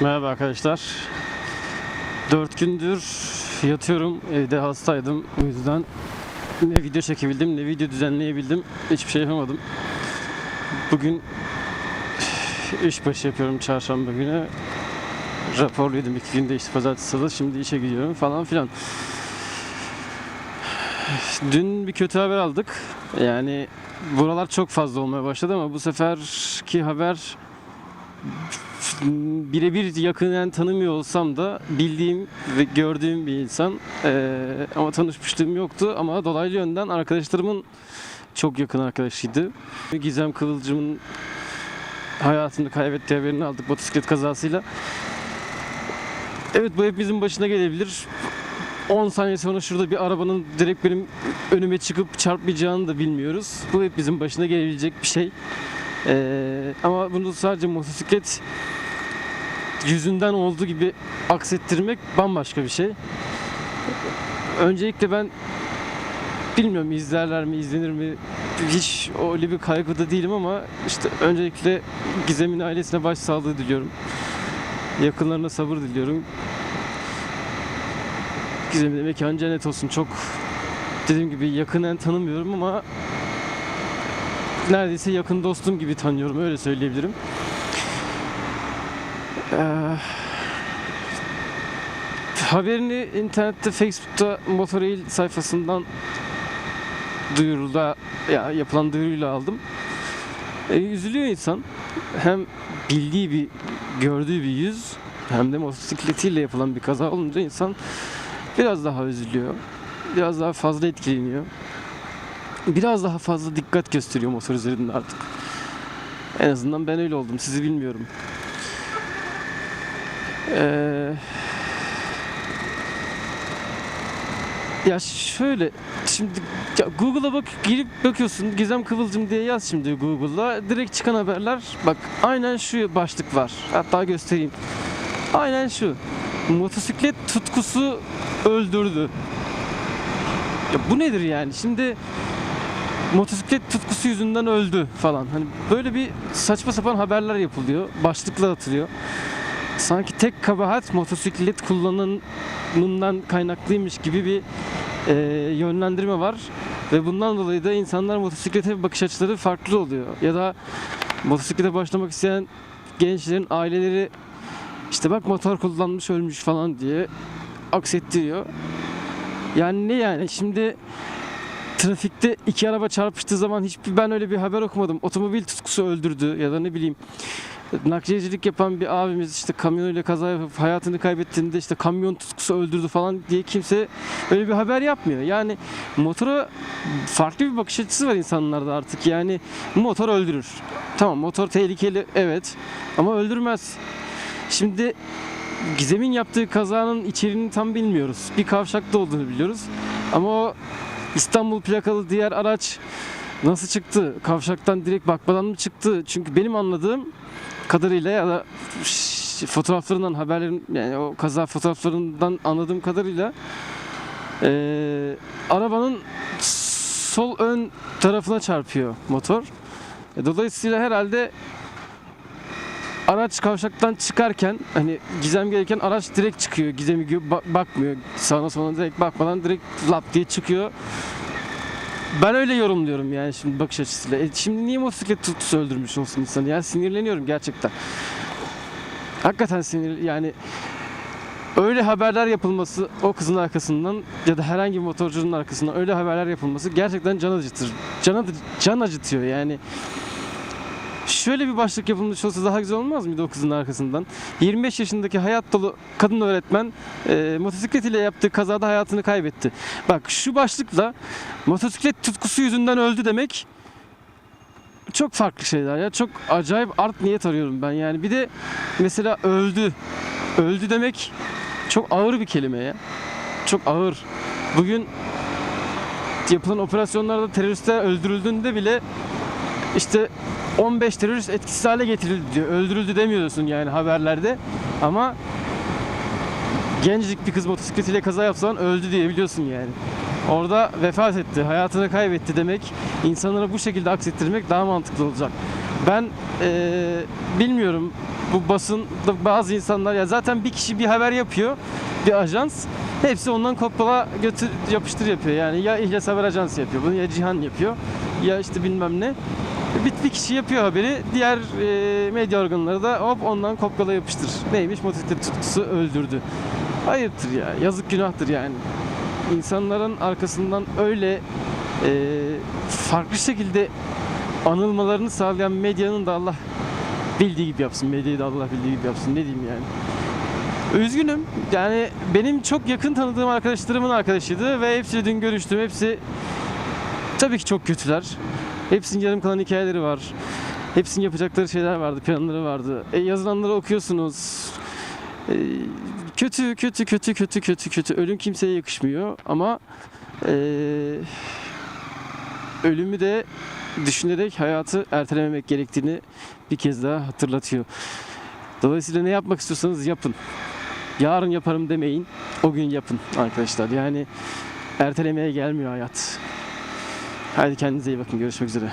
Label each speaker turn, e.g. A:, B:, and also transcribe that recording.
A: Merhaba arkadaşlar. Dört gündür yatıyorum. Evde hastaydım. O yüzden ne video çekebildim ne video düzenleyebildim. Hiçbir şey yapamadım. Bugün işbaşı yapıyorum çarşamba günü. Raporluydum iki günde işte pazartesi salı. Şimdi işe gidiyorum falan filan. Dün bir kötü haber aldık. Yani buralar çok fazla olmaya başladı ama bu seferki haber birebir yakından tanımıyor olsam da bildiğim ve gördüğüm bir insan Ee, ama tanışmışlığım yoktu ama dolaylı yönden arkadaşlarımın çok yakın arkadaşıydı. Gizem Kıvılcım'ın hayatını kaybettiği haberini aldık motosiklet kazasıyla. Evet bu hepimizin başına gelebilir. 10 saniye sonra şurada bir arabanın direkt benim önüme çıkıp çarpmayacağını da bilmiyoruz. Bu hepimizin başına gelebilecek bir şey. Ee, ama bunu sadece motosiklet yüzünden olduğu gibi aksettirmek bambaşka bir şey. Öncelikle ben bilmiyorum izlerler mi izlenir mi hiç öyle bir kaygıda değilim ama işte öncelikle Gizem'in ailesine başsağlığı diliyorum. Yakınlarına sabır diliyorum. Gizem'in de mekanı cennet olsun. Çok dediğim gibi yakından tanımıyorum ama neredeyse yakın dostum gibi tanıyorum öyle söyleyebilirim. Ee, haberini internette Facebook'ta Motorail sayfasından duyurula ya yapılan duyuruyla aldım. Ee, üzülüyor insan. Hem bildiği bir gördüğü bir yüz hem de motosikletiyle yapılan bir kaza olunca insan biraz daha üzülüyor. Biraz daha fazla etkileniyor. Biraz daha fazla dikkat gösteriyor motor üzerinde artık. En azından ben öyle oldum. Sizi bilmiyorum. Ee, ya şöyle şimdi Google'a bak girip bakıyorsun Gizem Kıvılcım diye yaz şimdi Google'a direkt çıkan haberler bak aynen şu başlık var. Hatta göstereyim. Aynen şu. Motosiklet tutkusu öldürdü. Ya bu nedir yani? Şimdi motosiklet tutkusu yüzünden öldü falan. Hani böyle bir saçma sapan haberler yapılıyor. Başlıklar atılıyor sanki tek kabahat motosiklet kullanımından kaynaklıymış gibi bir e, yönlendirme var ve bundan dolayı da insanlar motosiklete bakış açıları farklı oluyor ya da motosiklete başlamak isteyen gençlerin aileleri işte bak motor kullanmış ölmüş falan diye aksettiriyor. Yani ne yani şimdi trafikte iki araba çarpıştığı zaman hiçbir ben öyle bir haber okumadım. Otomobil tutkusu öldürdü ya da ne bileyim nakliyecilik yapan bir abimiz işte kamyonuyla kaza yapıp hayatını kaybettiğinde işte kamyon tutkusu öldürdü falan diye kimse öyle bir haber yapmıyor. Yani motora farklı bir bakış açısı var insanlarda artık. Yani motor öldürür. Tamam motor tehlikeli evet ama öldürmez. Şimdi Gizem'in yaptığı kazanın içeriğini tam bilmiyoruz. Bir kavşakta olduğunu biliyoruz. Ama o İstanbul plakalı diğer araç nasıl çıktı? Kavşaktan direkt bakmadan mı çıktı? Çünkü benim anladığım kadarıyla ya da fotoğraflarından haberlerin yani o kaza fotoğraflarından anladığım kadarıyla eee, arabanın sol ön tarafına çarpıyor motor. E, Dolayısıyla herhalde araç kavşaktan çıkarken hani gizem gelirken araç direkt çıkıyor. Gizemi bakmıyor. Sağına soluna direkt bakmadan direkt lap diye çıkıyor. Ben öyle yorumluyorum yani şimdi bakış açısıyla. E şimdi niye motosiklet tutkusu öldürmüş olsun insanı? Yani sinirleniyorum gerçekten. Hakikaten sinir yani öyle haberler yapılması o kızın arkasından ya da herhangi bir motorcunun arkasından öyle haberler yapılması gerçekten can acıtır. Can, can acıtıyor yani. Şöyle bir başlık yapılmış olsa daha güzel olmaz mıydı o kızın arkasından? 25 yaşındaki hayat dolu kadın öğretmen e, motosiklet ile yaptığı kazada hayatını kaybetti. Bak şu başlıkla motosiklet tutkusu yüzünden öldü demek çok farklı şeyler ya. Çok acayip art niyet arıyorum ben yani. Bir de mesela öldü. Öldü demek çok ağır bir kelime ya. Çok ağır. Bugün yapılan operasyonlarda teröristler öldürüldüğünde bile işte 15 terörist etkisiz hale getirildi diyor. Öldürüldü demiyorsun yani haberlerde. Ama gencecik bir kız motosikletiyle kaza yapsan öldü diye biliyorsun yani. Orada vefat etti, hayatını kaybetti demek, insanlara bu şekilde aksettirmek daha mantıklı olacak. Ben eee, bilmiyorum bu basın bazı insanlar ya zaten bir kişi bir haber yapıyor bir ajans hepsi ondan kopyala götür yapıştır yapıyor yani ya İhlas Haber Ajansı yapıyor bunu ya Cihan yapıyor ya işte bilmem ne bir, bir kişi yapıyor haberi diğer e, medya organları da hop ondan kopyala yapıştır neymiş motosiklet tutkusu öldürdü ayıptır ya yazık günahtır yani insanların arkasından öyle e, farklı şekilde anılmalarını sağlayan medyanın da Allah bildiği gibi yapsın. Medyayı da Allah bildiği gibi yapsın. Ne diyeyim yani. Üzgünüm. Yani benim çok yakın tanıdığım arkadaşlarımın arkadaşıydı ve hepsiyle dün görüştüm. Hepsi tabii ki çok kötüler. Hepsinin yarım kalan hikayeleri var. Hepsinin yapacakları şeyler vardı, planları vardı. E, yazılanları okuyorsunuz. E, kötü, kötü, kötü, kötü, kötü, kötü. Ölüm kimseye yakışmıyor ama e, ölümü de düşünerek hayatı ertelememek gerektiğini bir kez daha hatırlatıyor. Dolayısıyla ne yapmak istiyorsanız yapın. Yarın yaparım demeyin. O gün yapın arkadaşlar. Yani ertelemeye gelmiyor hayat. Haydi kendinize iyi bakın. Görüşmek üzere.